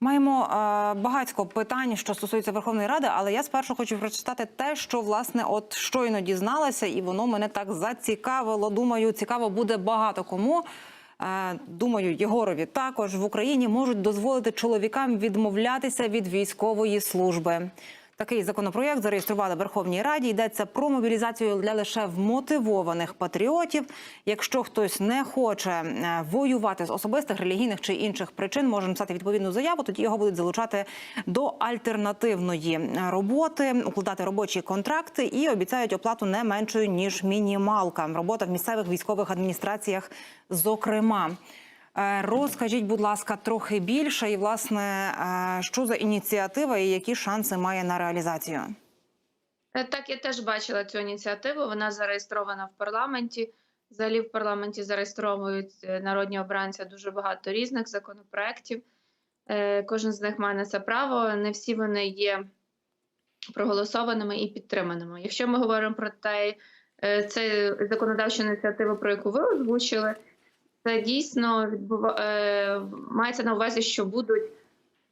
Маємо е, багатько питань, що стосується Верховної Ради, але я спершу хочу прочитати те, що власне от щойно дізналася, і воно мене так зацікавило. Думаю, цікаво буде багато кому. Е, думаю, Єгорові також в Україні можуть дозволити чоловікам відмовлятися від військової служби. Такий законопроєкт зареєстрували в Верховній Раді. Йдеться про мобілізацію для лише вмотивованих патріотів. Якщо хтось не хоче е, воювати з особистих, релігійних чи інших причин, може написати відповідну заяву. Тоді його будуть залучати до альтернативної е, роботи, укладати робочі контракти і обіцяють оплату не меншою ніж мінімалка. Робота в місцевих військових адміністраціях, зокрема. Е, Розкажіть, будь ласка, трохи більше, і власне, е, що за ініціатива і які шанси має на реалізацію? Е, Так, я теж бачила цю ініціативу. Вона зареєстрована в парламенті. Взагалі в парламенті зареєстровують народні обранці дуже багато різних законопроєктів. Кожен з них має на це право. Не всі вони є проголосованими і підтриманими. Якщо ми говоримо про те, це законодавчу ініціативу, про яку ви озвучили, це дійсно відбува... е, мається на увазі, що будуть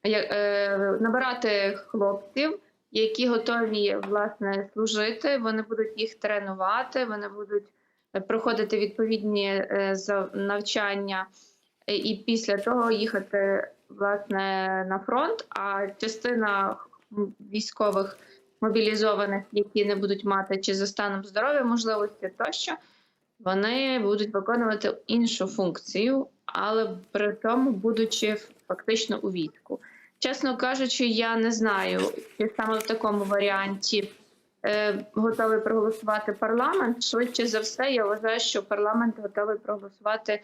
е, набирати хлопців, які готові власне служити. Вони будуть їх тренувати, вони будуть проходити відповідні е, навчання і після того їхати власне на фронт. А частина військових мобілізованих, які не будуть мати чи за станом здоров'я можливості тощо, вони будуть виконувати іншу функцію, але при тому будучи фактично у війську. Чесно кажучи, я не знаю, чи саме в такому варіанті е, готовий проголосувати парламент. Швидше за все, я вважаю, що парламент готовий проголосувати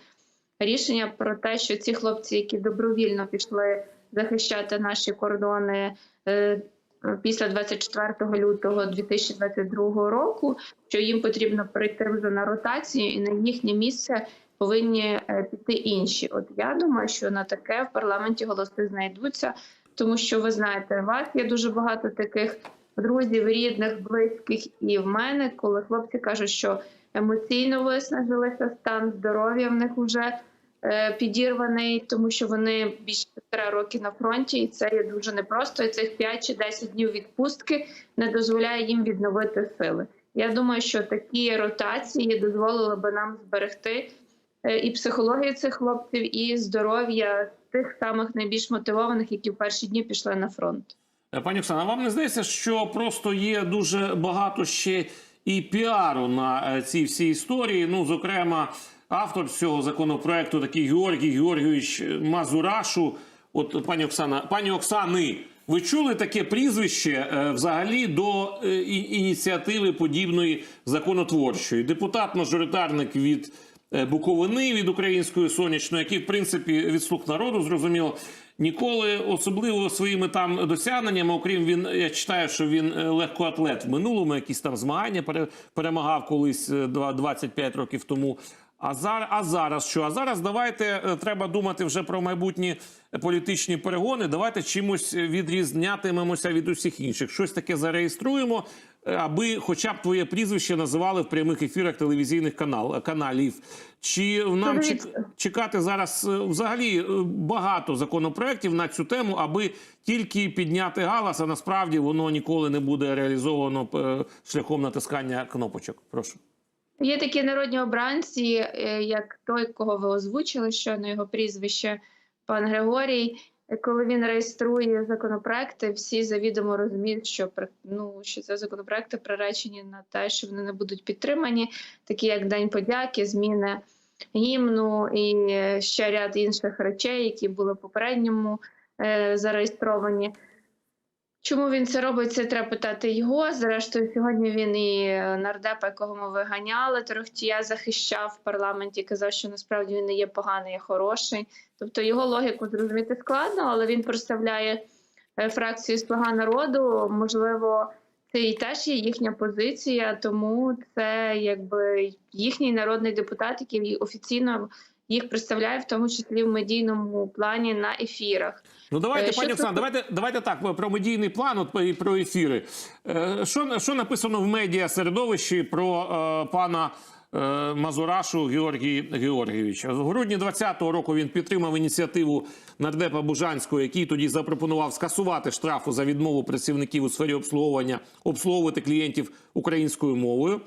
рішення про те, що ці хлопці, які добровільно пішли захищати наші кордони. е, Після 24 лютого 2022 року, що їм потрібно прийти вже на ротацію, і на їхнє місце повинні е, піти інші. От я думаю, що на таке в парламенті голоси знайдуться, тому що ви знаєте, вас є дуже багато таких друзів, рідних, близьких, і в мене, коли хлопці кажуть, що емоційно виснажилися, стан здоров'я в них вже підірваний, тому що вони більше півтора роки на фронті, і це є дуже непросто. І цих 5 чи 10 днів відпустки не дозволяє їм відновити сили. Я думаю, що такі ротації дозволили би нам зберегти е, і психологію цих хлопців, і здоров'я тих самих найбільш мотивованих, які в перші дні пішли на фронт. Е, Пані Оксана, вам не здається, що просто є дуже багато ще і піару на е, цій всій історії? Ну, зокрема, автор цього законопроекту, такий Георгій Георгійович Мазурашу. От пані Оксана, пані Оксани, ви чули таке прізвище е, взагалі до е, ініціативи подібної законотворчої? Депутат-мажоритарник від е, Буковини від української сонячної, який в принципі від слуг народу зрозуміло. Ніколи особливо своїми там досягненнями, окрім він, я читаю, що він легкоатлет в минулому, якісь там змагання пере- перемагав колись е, два- 25 років тому. А зараз, а зараз що? А зараз давайте е, треба думати вже про майбутні політичні перегони. Давайте чимось відрізнятимемося від усіх інших. Щось таке зареєструємо, е, аби хоча б твоє прізвище називали в прямих ефірах телевізійних канал, каналів. Чи нам чек- чекати зараз е, взагалі е, багато законопроєктів на цю тему, аби тільки підняти галас, а насправді воно ніколи не буде реалізовано е, шляхом натискання кнопочок. Прошу. Є такі народні обранці, е, як той, кого ви озвучили, щойно його прізвище, пан Григорій. Коли він реєструє законопроекти, всі завідомо розуміють, що ну, що це законопроекти приречені на те, що вони не будуть підтримані, такі як День подяки, зміни гімну і е, ще ряд інших речей, які були в попередньому е, зареєстровані. Чому він це робить? Це треба питати його. Зрештою, сьогодні він і е, нардеп, якого ми виганяли, Торохтія захищав в парламенті, казав, що насправді він не є поганий, а хороший. Тобто його логіку зрозуміти складно, але він представляє е, фракцію Слуга народу. Можливо, це і теж є їхня позиція, тому це якби їхній народний депутат, який офіційно їх представляє, в тому числі в медійному плані на ефірах. Ну давайте, Е, що пані Оксана, це- давайте, давайте так про медійний план, от і про ефіри. Е, Що, що написано в медіа середовищі про е, пана е, Мазурашу Георгій Георгійович. В грудні 2020 року він підтримав ініціативу нардепа Бужанського, який тоді запропонував скасувати штрафу за відмову працівників у сфері обслуговування обслуговувати клієнтів українською мовою.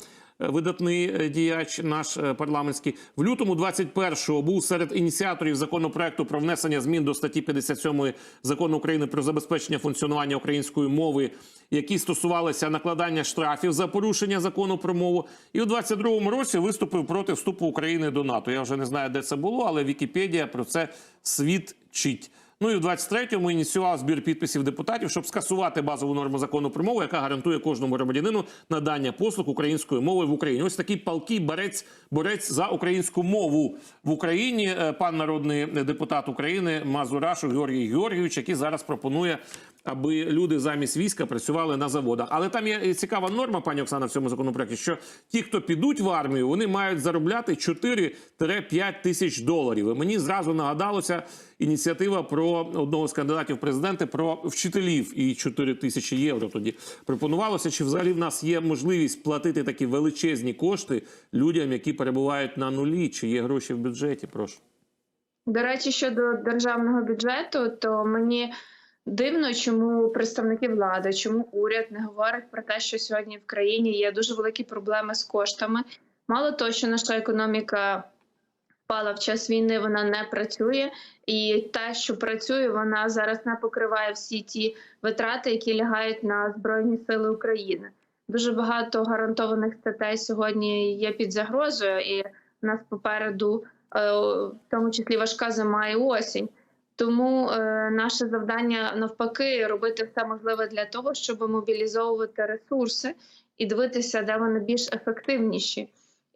Е, Видатний е, діяч наш е, парламентський в лютому 21-го був серед ініціаторів законопроекту про внесення змін до статті 57 закону України про забезпечення функціонування української мови, які стосувалися накладання штрафів за порушення закону про мову. І у 22-му році виступив проти вступу України до НАТО. Я вже не знаю, де це було, але Вікіпедія про це свідчить. Ну і в 23-му ініціював збір підписів депутатів, щоб скасувати базову норму закону про мову, яка гарантує кожному громадянину надання послуг української мови в Україні. Ось такий палкий борець, борець за українську мову в Україні. е, Пан народний депутат України Мазурашу Георгій Георгійович, який зараз пропонує, аби люди замість війська працювали на заводах. Але там є цікава норма, пані Оксана, в цьому законопроекті, що ті, хто підуть в армію, вони мають заробляти 4-5 тисяч доларів. І мені зразу нагадалося ініціатива про одного з кандидатів в президенти про вчителів і 4 тисячі євро. Тоді пропонувалося, чи взагалі в нас є можливість платити такі величезні кошти людям, які перебувають на нулі, чи є гроші в бюджеті? Прошу. До речі, щодо державного бюджету, то мені дивно, чому представники влади, чому уряд не говорить про те, що сьогодні в країні є дуже великі проблеми з коштами. Мало того, що наша економіка впала в час війни, вона не працює, і те, що працює, вона зараз не покриває всі ті витрати, які лягають на збройні сили України. Дуже багато гарантованих статей сьогодні є під загрозою, і в нас попереду е, в тому числі важка зима і осінь. Тому е, наше завдання навпаки робити все можливе для того, щоб мобілізовувати ресурси і дивитися, де вони більш ефективніші,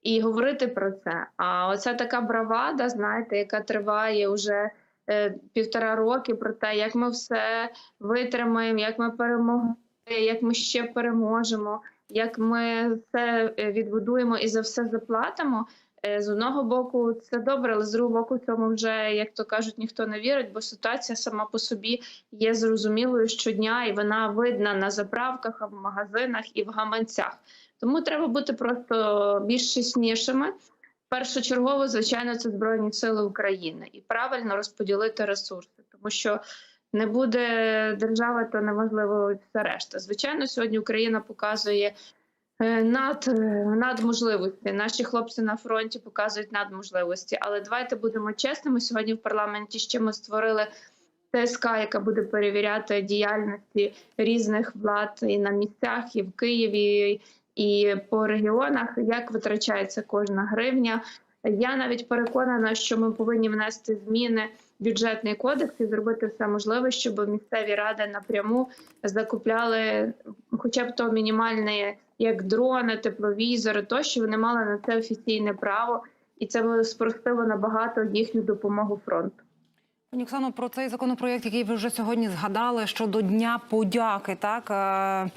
і говорити про це. А оця така бравада, знаєте, яка триває вже е, півтора роки, про те, як ми все витримаємо, як ми перемогли, як ми ще переможемо, як ми все е, відбудуємо і за все заплатимо. Е, З одного боку, це добре, але з другого боку, цьому вже, як то кажуть, ніхто не вірить, бо ситуація сама по собі є зрозумілою щодня, і вона видна на заправках, в магазинах і в гаманцях. Тому треба бути просто більш чеснішими. Першочергово, звичайно, це Збройні Сили України і правильно розподілити ресурси, тому що не буде держава, то неможливо все решта. Звичайно, сьогодні Україна показує над, е, надможливості. Наші хлопці на фронті показують надможливості. Але давайте будемо чесними. Сьогодні в парламенті ще ми створили ТСК, яка буде перевіряти діяльності різних влад і на місцях, і в Києві, і по регіонах, як витрачається кожна гривня. Я навіть переконана, що ми повинні внести зміни в бюджетний кодекс і зробити все можливе, щоб місцеві ради напряму закупляли, хоча б то мінімальне, як дрони, тепловізори, тощо вони мали на це офіційне право, і це спростило набагато їхню допомогу фронту. Пані Оксано, про цей законопроєкт, який ви вже сьогодні згадали, щодо Дня подяки, так е,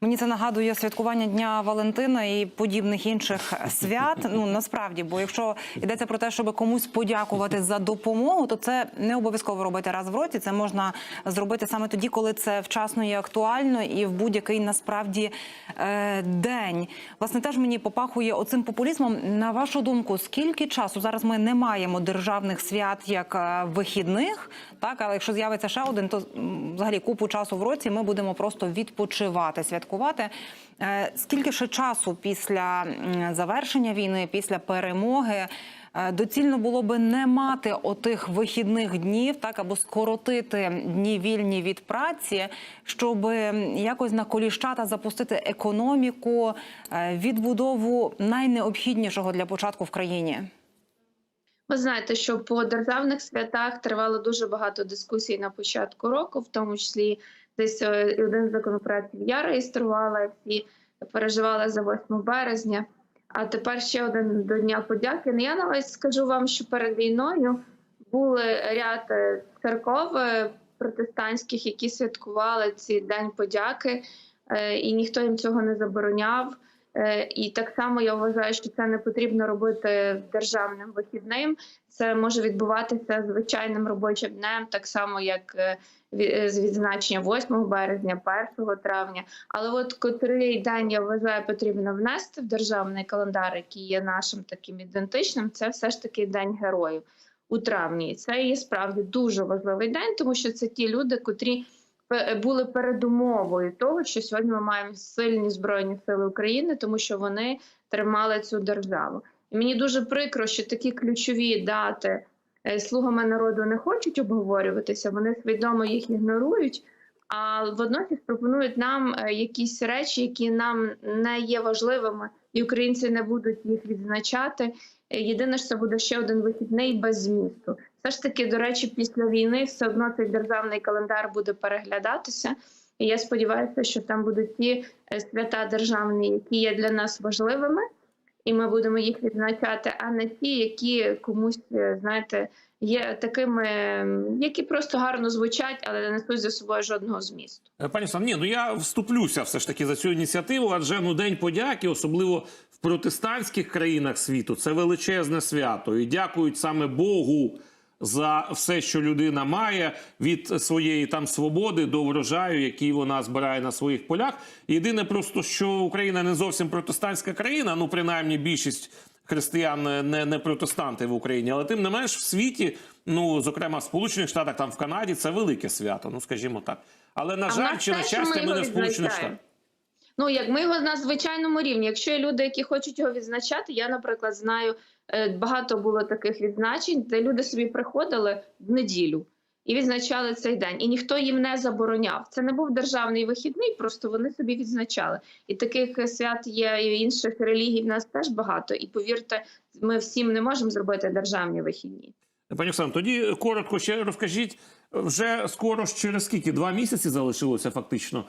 мені це нагадує святкування Дня Валентина і подібних інших свят. Ну насправді, бо якщо йдеться про те, щоб комусь подякувати за допомогу, то це не обов'язково робити раз в році. Це можна зробити саме тоді, коли це вчасно і актуально, і в будь-який насправді е, день. Власне, теж мені попахує оцим популізмом. На вашу думку, скільки часу зараз ми не маємо державних свят як е, вихідних, так але якщо з'явиться ще один, то взагалі купу часу в році ми будемо просто відпочивати, святкувати. Е, Скільки ще часу після завершення війни, після перемоги? е, Доцільно було би не мати отих вихідних днів, так або скоротити дні вільні від праці, щоб якось на коліщата запустити економіку, е, відбудову найнеобхіднішого для початку в країні. Ви знаєте, що по державних святах тривало дуже багато дискусій на початку року, в тому числі десь е, один з законопроектів я реєструвала, всі переживала за 8 березня. А тепер ще один до Дня подяки. Ну, я навіть скажу вам, що перед війною були ряд е, церков е, протестантських, які святкували цей день подяки, е, і ніхто їм цього не забороняв. Е, І так само я вважаю, що це не потрібно робити державним вихідним. Це може відбуватися звичайним робочим днем, так само як е, е, з відзначення 8 березня, 1 травня. Але от котрий день я вважаю потрібно внести в державний календар, який є нашим таким ідентичним, це все ж таки День героїв у травні. Це є справді дуже важливий день, тому що це ті люди, котрі були передумовою того, що сьогодні ми маємо сильні збройні сили України, тому що вони тримали цю державу. І мені дуже прикро, що такі ключові дати е, слугами народу не хочуть обговорюватися, вони свідомо їх ігнорують. А водночас пропонують нам е, якісь речі, які нам не є важливими, і українці не будуть їх відзначати. Е, Єдине, що це буде ще один вихідний без змісту. Все ж таки, до речі, після війни все одно цей державний календар буде переглядатися. І я сподіваюся, що там будуть ті е, свята державні, які є для нас важливими, і ми будемо їх відзначати, а не ті, які комусь, е, знаєте, є такими, які просто гарно звучать, але не несуть за собою жодного змісту. Е, Пані Оксано, ні, ну я вступлюся все ж таки за цю ініціативу, адже ну день подяки, особливо в протестантських країнах світу, це величезне свято. І дякують саме Богу за все, що людина має від своєї там свободи до врожаю, який вона збирає на своїх полях. Єдине, просто що Україна не зовсім протестантська країна, ну принаймні більшість. Християн е, не, не протестанти в Україні, але тим не менш в світі, ну зокрема в Сполучених Штатах, там в Канаді, це велике свято. Ну скажімо так. Але на А жаль, чи на щастя, ми не в Сполучених. Штатах. Ну як ми його на звичайному рівні. Якщо є люди, які хочуть його відзначати, я, наприклад, знаю е, багато було таких відзначень, де люди собі приходили в неділю і відзначали цей день, і ніхто їм не забороняв. Це не був державний вихідний, просто вони собі відзначали. І таких свят є і інших релігій. В нас теж багато. І повірте, ми всім не можемо зробити державні вихідні. Пані Оксано, тоді коротко ще розкажіть, вже скоро через скільки? Два місяці залишилося фактично.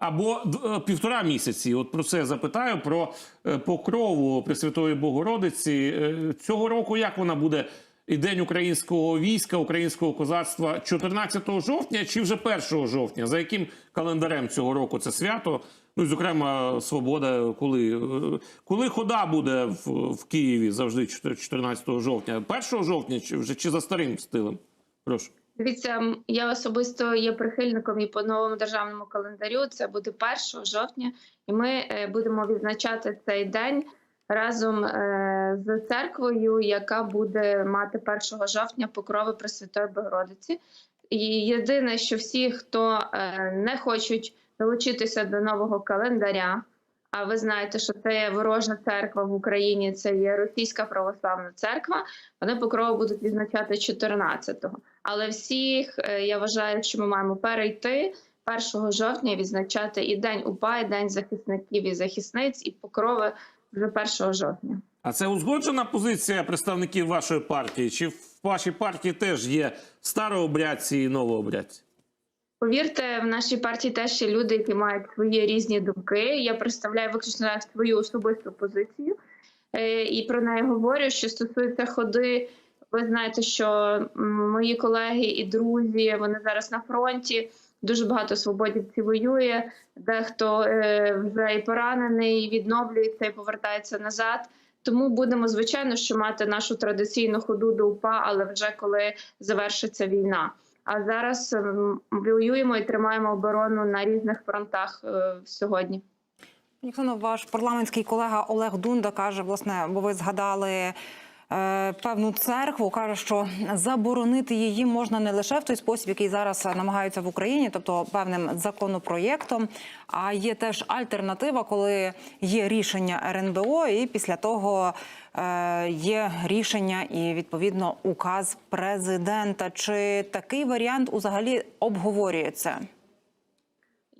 Або е, півтора місяці. От про це запитаю про е, покрову Пресвятої Богородиці. Е, Цього року як вона буде? І День українського війська, українського козацтва 14 жовтня чи вже 1 жовтня? За яким календарем цього року це свято? Ну, зокрема, свобода, коли, коли хода буде в, в Києві завжди 14 жовтня? 1 жовтня чи вже чи за старим стилем? Прошу. Дивіться, я особисто є прихильником і по новому державному календарю. Це буде 1 жовтня, і ми е, будемо відзначати цей день разом е, з церквою, яка буде мати 1 жовтня покрови Пресвятої Богородиці. І єдине, що всі, хто е, не хочуть долучитися до нового календаря. А ви знаєте, що це є ворожа церква в Україні, це є російська православна церква. Вони покрову будуть відзначати 14-го. Але всіх е, я вважаю, що ми маємо перейти 1 жовтня і відзначати і день УПА, і день захисників і захисниць, і покрови вже 1 жовтня. А це узгоджена позиція представників вашої партії? Чи в вашій партії теж є старообрядці і новообрядці? Повірте, в нашій партії теж є люди, які мають свої різні думки. Я представляю виключно свою особисту позицію е, і про неї говорю. Що стосується ходи, ви знаєте, що мої колеги і друзі вони зараз на фронті. Дуже багато свободівців воює. Дехто е, вже і поранений, і відновлюється і повертається назад. Тому будемо звичайно, що мати нашу традиційну ходу до УПА, але вже коли завершиться війна. А зараз ем, воюємо і тримаємо оборону на різних фронтах е, сьогодні. Оксано, ваш парламентський колега Олег Дунда каже, власне, бо ви згадали певну церкву, каже, що заборонити її можна не лише в той спосіб, який зараз намагаються в Україні, тобто певним законопроєктом, а є теж альтернатива, коли є рішення РНБО, і після того е, є рішення і відповідно указ президента. Чи такий варіант взагалі обговорюється?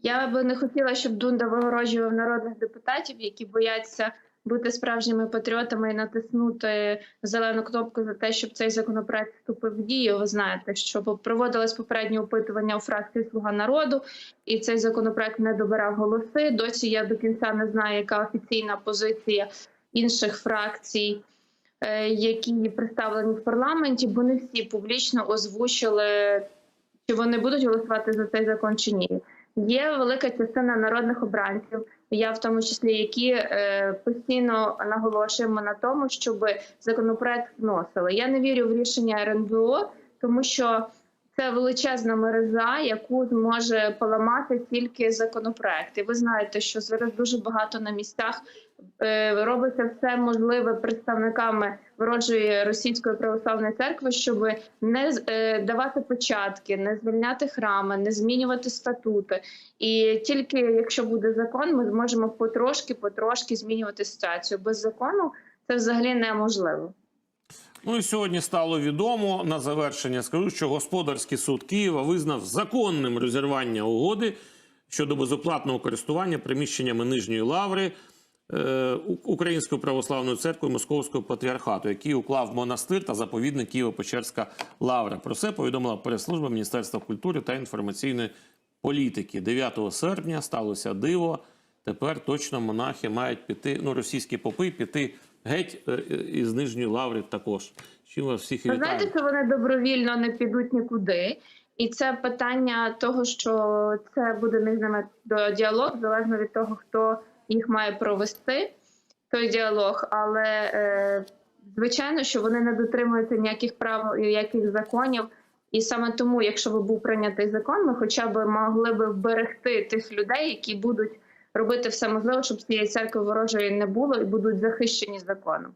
Я би не хотіла, щоб Дунда вигороджував народних депутатів, які бояться бути справжніми патріотами і натиснути зелену кнопку за те, щоб цей законопроект вступив в дію. Ви знаєте, що проводилось попереднє опитування у фракції Слуга народу, і цей законопроект не добирав голоси. Досі я до кінця не знаю, яка офіційна позиція інших фракцій. е, Які представлені в парламенті, бо не всі публічно озвучили, чи вони будуть голосувати за цей закон чи ні. Є велика частина народних обранців, я в тому числі, які е, постійно наголошуємо на тому, щоб законопроект вносили. Я не вірю в рішення РНБО, тому що це величезна мережа, яку зможе поламати тільки законопроект. І ви знаєте, що зараз дуже багато на місцях е, робиться все можливе представниками ворожої російської православної церкви, щоб не е, давати початки, не звільняти храми, не змінювати статути. І тільки якщо буде закон, ми зможемо потрошки, потрошки змінювати ситуацію. Без закону це взагалі неможливо. Ну і сьогодні стало відомо на завершення. Скажу, що господарський суд Києва визнав законним розірвання угоди щодо безоплатного користування приміщеннями нижньої лаври е, Української православної церкви Московського патріархату, який уклав монастир та заповідник Києво-Печерська лавра. Про це повідомила прес-служба Міністерства культури та інформаційної політики. 9 серпня сталося диво. Тепер точно монахи мають піти, ну російські попи піти геть е, е, із нижньої лаври також. Чим вас всіх вітаю. знаєте, що вони добровільно не підуть нікуди, і це питання того, що це буде між ними діалог, залежно від того, хто їх має провести той діалог. Але е, звичайно, що вони не дотримуються ніяких прав і ніяких законів. І саме тому, якщо би був прийнятий закон, ми хоча б могли би вберегти тих людей, які будуть робити все можливе, щоб цієї церкви ворожої не було і будуть захищені законом.